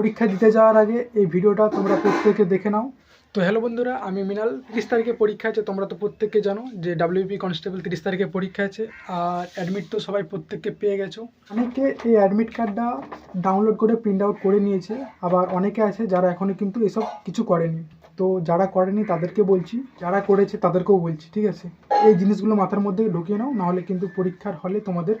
পরীক্ষা দিতে যাওয়ার আগে এই ভিডিওটা তোমরা প্রত্যেকে দেখে নাও। তো হ্যালো বন্ধুরা, আমি মিনাল। তিরিশ তারিখে পরীক্ষা আছে, তোমরা তো প্রত্যেককে জানো যে ডাব্লিউপি কনস্টেবল তিরিশ তারিখে পরীক্ষা আছে আর অ্যাডমিট তো সবাই প্রত্যেককে পেয়ে গেছো। অনেকে এই অ্যাডমিট কার্ডটা ডাউনলোড করে প্রিন্ট আউট করে নিয়েছে, আবার অনেকে আছে যারা এখনও কিন্তু এসব কিছু করেনি। তো যারা করেনি তাদেরকে বলছি, যারা করেছে তাদেরকেও বলছি, ঠিক আছে? এই জিনিসগুলো মাথার মধ্যে ঢুকিয়ে নাও, নাহলে কিন্তু পরীক্ষার হলে তোমাদের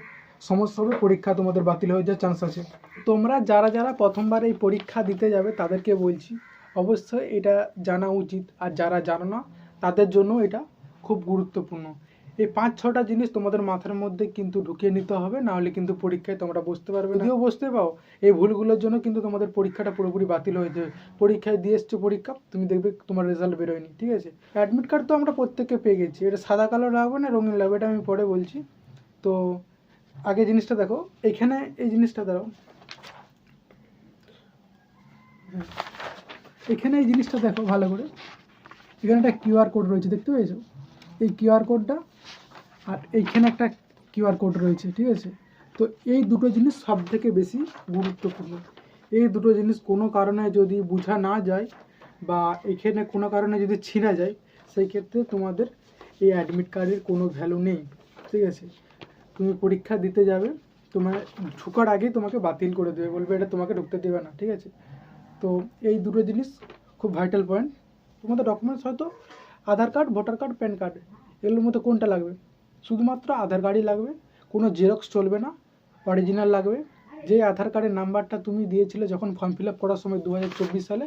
সমস্যা হবে, পরীক্ষা তোমাদের বাতিল হয়ে যাওয়ার চান্স আছে। তোমরা যারা যারা প্রথমবার এই পরীক্ষা দিতে যাবে, তাদেরকে বলছি, অবশ্যই এটা জানা উচিত। আর যারা জানো না, তাদের জন্য এটা খুব গুরুত্বপূর্ণ। এই পাঁচ, ছটা জিনিস তোমাদের মাথার মধ্যে কিন্তু ঢুকিয়ে নিতে হবে নাহলে কিন্তু পরীক্ষায় তোমরা বসতে পারবে যদিও বসতে পাও, এই ভুলগুলোর জন্য কিন্তু তোমাদের পরীক্ষাটা পুরোপুরি বাতিল হয়ে যাবে। পরীক্ষায় দিয়ে এসছো পরীক্ষা, তুমি দেখবে তোমার রেজাল্ট বেরোয়নি, ঠিক আছে? অ্যাডমিট কার্ড তো আমরা প্রত্যেককে পেয়ে গেছি, এটা সাদা, কালো লাগবে না, রঙিন লাগবে এটা আমি পরে বলছি। তো আগে জিনিসটা দেখো এখানে এই জিনিসটা হ্যাঁ। এখানে এই জিনিসটা দেখো ভালো করে। এখানে একটা কিউআর কোড রয়েছে, দেখতে পেয়েছ? এই কিউআর কোডটা আর এইখানে একটা কিউআর কোড রয়েছে, ঠিক আছে? তো এই দুটো জিনিস সব থেকে বেশি গুরুত্বপূর্ণ। এই দুটো জিনিস কোনো কারণে যদি বোঝা না যায় বা এখানে কোনো কারণে যদি ছিনা যায়, সেই ক্ষেত্রে তোমাদের এই অ্যাডমিট কার্ডের কোনো ভ্যালু নেই, ঠিক আছে? তুমি পরীক্ষা দিতে যাবে, তোমার ঢোকার আগেই তোমাকে বাতিল করে দেবে, বলবে এটা তোমাকে ঢুকতে দেবে না, ঠিক আছে? তো এই দুটো জিনিস খুব ভাইটাল পয়েন্ট তোমাদের ডকুমেন্টস হয়তো Aadhaar card voter card PAN card এগুলোর মধ্যে কোনটা লাগবে? শুধুমাত্র আধার কার্ডই লাগবে, কোনো জেরক্স চলবে না অরিজিনাল লাগবে। যে আধার কার্ডের নাম্বারটা তুমি দিয়েছিলে যখন ফর্ম ফিল আপ করার সময় দু হাজার চব্বিশ সালে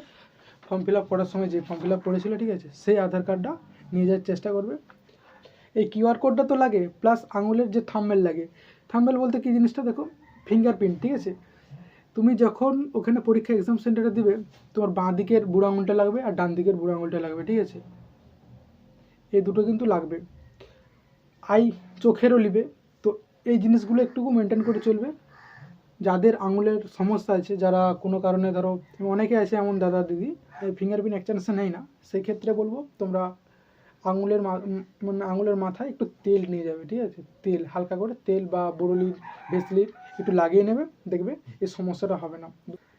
ফর্ম ফিল আপ করার সময় যে ফর্ম ফিল আপ করেছিল, ঠিক আছে? সেই আধার কার্ডটা নিয়ে যাওয়ার চেষ্টা করবে। এই কিউআর কোডটা তো লাগে প্লাস আঙুলের যে থাম্বেল লাগে। থাম্বেল বলতে কি জিনিসটা দেখো? ফিঙ্গারপ্রিন্ট ঠিক আছে? তুমি যখন ওখানে পরীক্ষা এক্সাম সেন্টারে দিবে, তোমার বাঁ দিকের বুড়ো আঙুলটা লাগবে আর ডান দিকের বুড়ো আঙুলটা লাগবে, ঠিক আছে? এই দুটো কিন্তু লাগবে। আই চোখেরও নিবে। তো এই জিনিসগুলো একটুকু মেনটেন করে চলবে। যাদের আঙুলের সমস্যা আছে, যারা কোনো কারণে ধরো, অনেকে আছে এমন দাদা দিদি ফিঙ্গারপ্রিন্ট এক্সচেঞ্জ নেই না। সেই ক্ষেত্রে বলব, তোমরা আঙুলের মানে আঙুলের মাথায় একটু তেল নিয়ে যাবে, ঠিক আছে? তেল, হালকা করে তেল বা বড়লির ভেসলির একটু লাগিয়ে নেবে, দেখবে এই সমস্যাটা হবে না।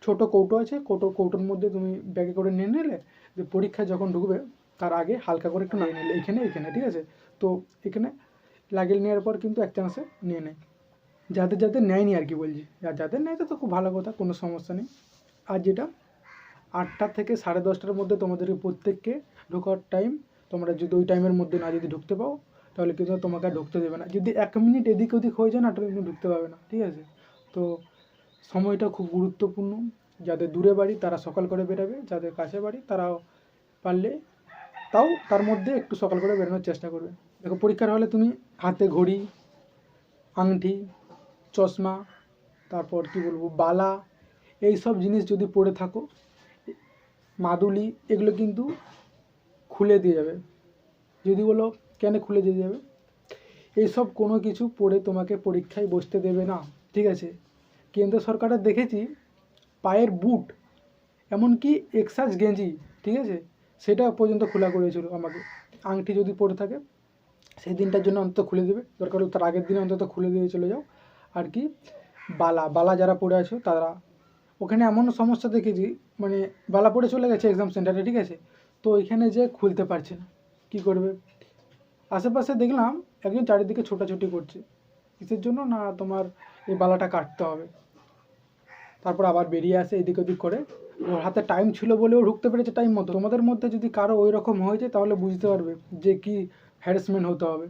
ছোট কৌটো আছে, কৌটো, কৌটোর মধ্যে তুমি ব্যাগে করে নিয়ে নিলে, যে পরীক্ষায় যখন ঢুকবে, তার আগে হালকা করে একটু লাগিয়ে নিলে, এখানে এখানে, ঠিক আছে? তো এখানে লাগিয়ে নেওয়ার পর কিন্তু এক চান্সে নিয়ে নেয়। যাদের যাদের নেয়নি আর কি বলছি। আর যাদের নেয় তো খুব ভালো কথা, কোনো সমস্যা নেই। আর যেটা আটটা থেকে সাড়ে দশটার মধ্যে তোমাদেরকে প্রত্যেককে ঢোকার টাইম তোমরা যদি ওই টাইমের মধ্যে না যদি ঢুকতে পাও, তাহলে কিন্তু তোমাকে ঢুকতে দেবে না। যদি এক মিনিট এদিক ওদিক হয়ে যায় না তুমি ঢুকতে পারবে না, ঠিক আছে? তো সময়টা খুব গুরুত্বপূর্ণ। যাদের দূরে বাড়ি, তারা সকাল করে বেরাবে। যাদের কাছে বাড়ি তারা পারলে তাও তার মধ্যে একটু সকাল করে বেরোনোর চেষ্টা করবে। দেখো, পরীক্ষার হলে তুমি হাতে ঘড়ি, আংটি, চশমা, তারপর কি বলব, বালা এই সব জিনিস যদি পরে থাকো, মাদুলি, এগুলো কিন্তু খুলে দিয়ে যাবে। যদি বলো, কেন খুলে দিয়ে যাবে? এইসব কোনো কিছু পড়ে তোমাকে পরীক্ষায় বসতে দেবে না, ঠিক আছে? কেন্দ্র সরকারের দেখেছি, পায়ের বুট, এমনকি এক্সাস গেঞ্জি, ঠিক আছে? সেটা পর্যন্ত খোলা করেছিল আমাকে। আংটি যদি পরে থাকে, সেই দিনটার জন্য অন্তত খুলে দেবে। দরকার তার আগের দিনে অন্তত খুলে দিয়ে চলে যাও। আর কি, বালা বালা যারা পড়ে আছো, তারা। ওখানে এমন সমস্যা দেখেছি মানে বালা পড়ে চলে গেছে এক্সাম সেন্টারে ঠিক আছে? তো ওইখানে যে খুলতে পারছে না, কী করবে? আশেপাশে দেখলাম একজন চারিদিকে ছোটাছুটি করছে। কিসের জন্য? না, তোমার এই বালাটা কাটতে হবে। তারপর আবার বেরিয়ে আসে এদিক ওদিক করে। ওর হাতে টাইম ছিল বলেও ঢুকতে পেরেছে টাইম মতো। তোমাদের মধ্যে যদি কারও ওই রকম হয়েছে তাহলে বুঝতে পারবে যে কি হ্যারাসমেন্ট হতে হবে।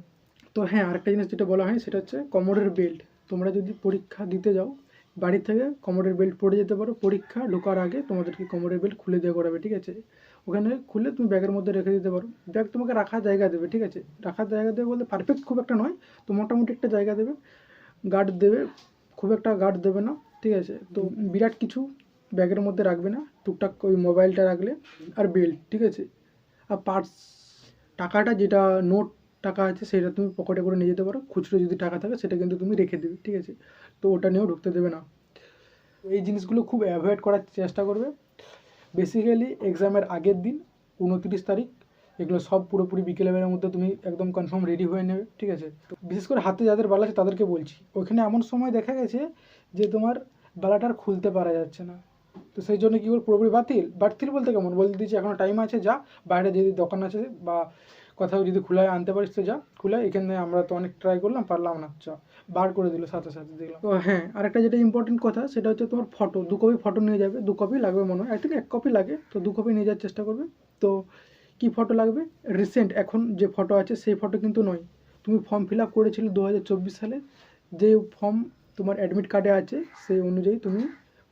তো হ্যাঁ আরেকটা জিনিস যেটা বলা হয়, সেটা হচ্ছে কমোডের বেল্ট তোমরা যদি পরীক্ষা দিতে যাও বাড়ি থেকে কমোডের বেল্ট পরে যেতে পারো। পরীক্ষা ঢোকার আগে তোমাদেরকে কমোডের বেল্ট খুলে দেওয়া করাবে, ঠিক আছে? ওখানে খুলে তুমি ব্যাগের মধ্যে রেখে দিতে পারো। ব্যাগ তোমাকে রাখার জায়গা দেবে, ঠিক আছে? রাখার জায়গা দেবে বলতে পারফেক্ট খুব একটা নয়, তো মোটামুটি একটা জায়গা দেবে। গার্ড দেবে, খুব একটা গার্ড দেবে না, ঠিক আছে? তো বিরাট কিছু ব্যাগের মধ্যে রাখবে না। টুকটাক ওই মোবাইলটা রাখলে আর বেল্ট ঠিক আছে? আর পার্স টাকাটা যেটা নোট টাকা আছে, সেটা তুমি পকেটে করে নিয়ে যেতে পারো। খুচরো যদি টাকা থাকে, সেটা কিন্তু তুমি রেখে দেবে, ঠিক আছে? তো ওটা নিয়েও ঢুকতে দেবে না। এই জিনিসগুলো খুব অ্যাভয়েড করার চেষ্টা করবে। বেসিক্যালি এক্সামের আগের দিন, উনত্রিশ তারিখ, এগুলো সব পুরোপুরি বিকেলের মধ্যে তুমি একদম কনফার্ম রেডি হয়ে নেবে, ঠিক আছে? তো বিশেষ করে হাতে যাদের বালা আছে, তাদেরকে বলছি। ওইখানে এমন সময় দেখা গেছে যে তোমার বালাটা আর খুলতে পারা যাচ্ছে না। তো সেই জন্য কী করব পুরোপুরি বাতিল? বাতিল বলতে কেমন? বলতে দিচ্ছি এখনও টাইম আছে, যা। বাইরে যদি দোকান আছে বা কোথাও যদি খোলায় আনতে পারিস তো যা খুলে এখানে আমরা তো অনেক ট্রাই করলাম, পারলাম না। চ, বার করে দিল, সাথে সাথে দেখলাম। তো হ্যাঁ আরেকটা যেটা ইম্পর্টেন্ট কথা, সেটা হচ্ছে তোমার ফটো দু কপি ফটো নিয়ে যাবে, দু কপি লাগবে মনে হয়। ঠিক এক কপি লাগে, তো দু কপি নিয়ে যাওয়ার চেষ্টা করবে। তো কি ফটো লাগবে? রিসেন্ট এখন যে ফটো আছে, সেই ফটো কিন্তু নয়। তুমি ফর্ম ফিল আপ করেছিলে দু হাজার চব্বিশ সালে। যে ফর্ম তোমার অ্যাডমিট কার্ডে আছে, সেই অনুযায়ী তুমি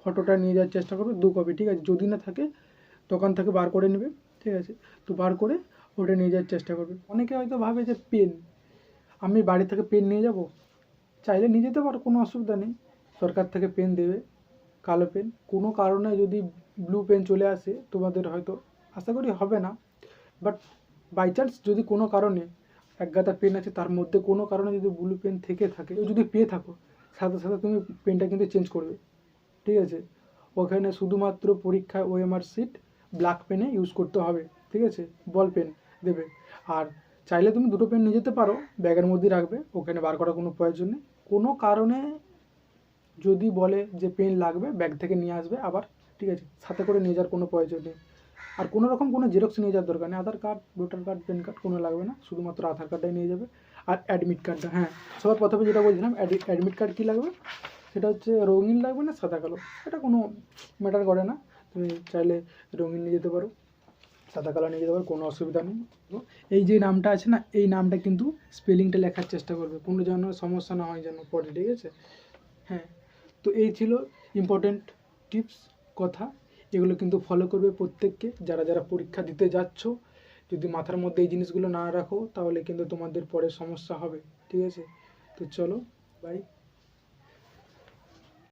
ফটোটা নিয়ে যাওয়ার চেষ্টা করবে, দু কপি ঠিক আছে? যদি না থাকে, দোকান থেকে বার করে নেবে, ঠিক আছে? তো বার করে ওটা নিয়ে যাওয়ার চেষ্টা করবে। অনেকে হয়তো ভাবে যে পেন, আমি বাড়ি থেকে পেন নিয়ে যাব? চাইলে নিয়ে যেতে পারো, কোনো অসুবিধা নেই। সরকার থেকে পেন দেবে, কালো পেন। কোনো কারণে যদি ব্লু পেন চলে আসে, তোমাদের হয়তো, আশা করি হবে না। বাট বাই চান্স যদি কোনো কারণে, এক গাদা পেন আছে, তার মধ্যে কোনো কারণে যদি ব্লু পেন থেকে থাকে যদি পেয়ে থাকো, সাথে সাথে তুমি পেনটা কিন্তু চেঞ্জ করবে। ঠিক আছে? ওখানে শুধুমাত্র পরীক্ষায় ওএমআর সিট ব্ল্যাক পেনে ইউজ করতে হবে। ঠিক আছে? বল পেন দেবে। আর চাইলে তুমি দুটো পেন নিয়ে যেতে পারো, ব্যাগের মধ্যেই রাখবে, ওখানে বার করার কোনো প্রয়োজন নেই। কোনো কারণে যদি বলে যে পেন লাগবে, ব্যাগ থেকে নিয়ে আসবে আবার, ঠিক আছে, সাথে করে নিয়ে যাওয়ার কোনো প্রয়োজন নেই। আর কোনো রকম কোনো জেরক্স নিয়ে যাওয়ার দরকার নেই Aadhaar card voter card PAN card কোনো লাগবে না, শুধুমাত্র আধার কার্ডটাই নিয়ে যাবে। আর অ্যাডমিট কার্ডটা হ্যাঁ সবার প্রথমে যেটা বলছিলাম অ্যাডমিট কার্ড কী লাগবে? সেটা হচ্ছে রঙিন লাগবে না সাদা কালো? এটা কোনো ম্যাটার করে না। তুমি চাইলে রঙিন নিয়ে যেতে পারো। সাদা কালো নিয়ে যেতে পারো, কোনো অসুবিধা নেই। তো এই যে নামটা আছে না, এই নামটা কিন্তু স্পেলিংটা লেখার চেষ্টা করবে, কোনো যেন সমস্যা না হয় যেন পরে ঠিক আছে? হ্যাঁ তো এই ছিল ইম্পর্টেন্ট টিপস কথা। এগুলো কিন্তু ফলো করবে প্রত্যেককে, যারা যারা পরীক্ষা দিতে যাচ্ছ। যদি মাথার মধ্যে এই জিনিসগুলো না রাখো, তাহলে কিন্তু তোমাদের পরে সমস্যা হবে, ঠিক আছে? তো চলো বাই